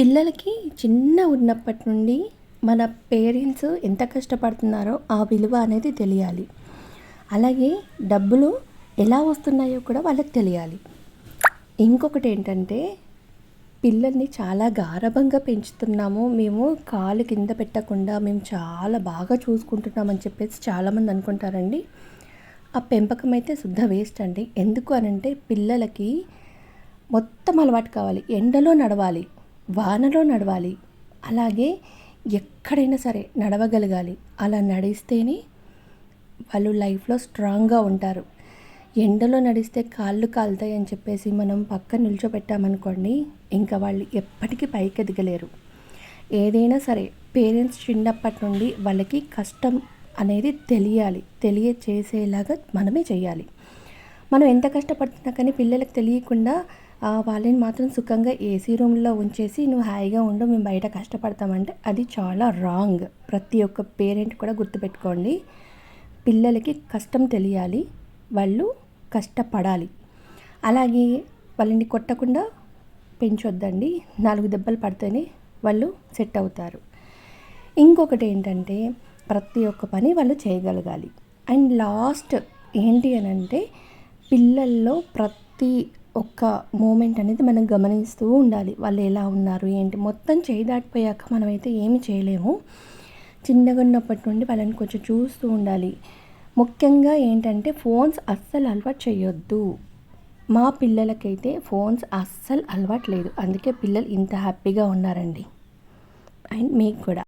పిల్లలకి చిన్న ఉన్నప్పటి నుండి మన పేరెంట్స్ ఎంత కష్టపడుతున్నారో ఆ విలువ అనేది తెలియాలి. అలాగే డబ్బులు ఎలా వస్తున్నాయో కూడా వాళ్ళకి తెలియాలి. ఇంకొకటి ఏంటంటే పిల్లల్ని చాలా గారభంగా పెంచుతున్నాము. మేము కాలు కింద పెట్టకుండా మేము చాలా బాగా చూసుకుంటున్నామని చెప్పేసి చాలామంది అనుకుంటారండి. ఆ పెంపకం అయితే శుద్ధ వేస్ట్ అండి. ఎందుకు అనంటే పిల్లలకి మొత్తం అలవాటు కావాలి. ఎండలో నడవాలి. వానలో నడవాలి. అలాగే ఎక్కడైనా సరే నడవగలగాలి. అలా నడిస్తేనే వాళ్ళు లైఫ్లో స్ట్రాంగ్గా ఉంటారు. ఎండలో నడిస్తే కాళ్ళు కాలుతాయి అని చెప్పేసి మనం పక్క నిల్చోబెట్టామనుకోండి ఇంకా వాళ్ళు ఎప్పటికీ పైకి ఎదగలేరు. ఏదైనా సరే పేరెంట్స్ చిన్నప్పటి నుండి వాళ్ళకి కష్టం అనేది తెలియాలి. తెలియచేసేలాగా మనమే చేయాలి. మనం ఎంత కష్టపడుతున్నా కానీ పిల్లలకు తెలియకుండా వాళ్ళని మాత్రం సుఖంగా ఏసీ రూమ్లో ఉంచేసి నువ్వు హాయిగా ఉండు మేము బయట కష్టపడతామంటే. అది చాలా రాంగ్. ప్రతి ఒక్క పేరెంట్ కూడా గుర్తుపెట్టుకోండి. పిల్లలకి కష్టం తెలియాలి. వాళ్ళు కష్టపడాలి. అలాగే వాళ్ళని కొట్టకుండా పెంచొద్దండి. నాలుగు దెబ్బలు పడితేనే వాళ్ళు సెట్ అవుతారు. ఇంకొకటి ఏంటంటే ప్రతి ఒక్క పని వాళ్ళు చేయగలగాలి. అండ్ లాస్ట్ ఏంటి అని అంటే పిల్లల్లో ప్రతి ఒక్క మూమెంట్ అనేది మనం గమనిస్తూ ఉండాలి. వాళ్ళు ఎలా ఉన్నారు ఏంటి? మొత్తం చేయి దాటిపోయాక మనమైతే ఏమి చేయలేము. చిన్నగా ఉన్నప్పటి నుండి వాళ్ళని కొంచెం చూస్తూ ఉండాలి. ముఖ్యంగా ఏంటంటే ఫోన్స్ అస్సలు అలవాటు చేయొద్దు. మా పిల్లలకైతే ఫోన్స్ అస్సలు అలవాటు లేదు. అందుకే పిల్లలు ఇంత హ్యాపీగా ఉన్నారండి. అండ్ మీకు కూడా.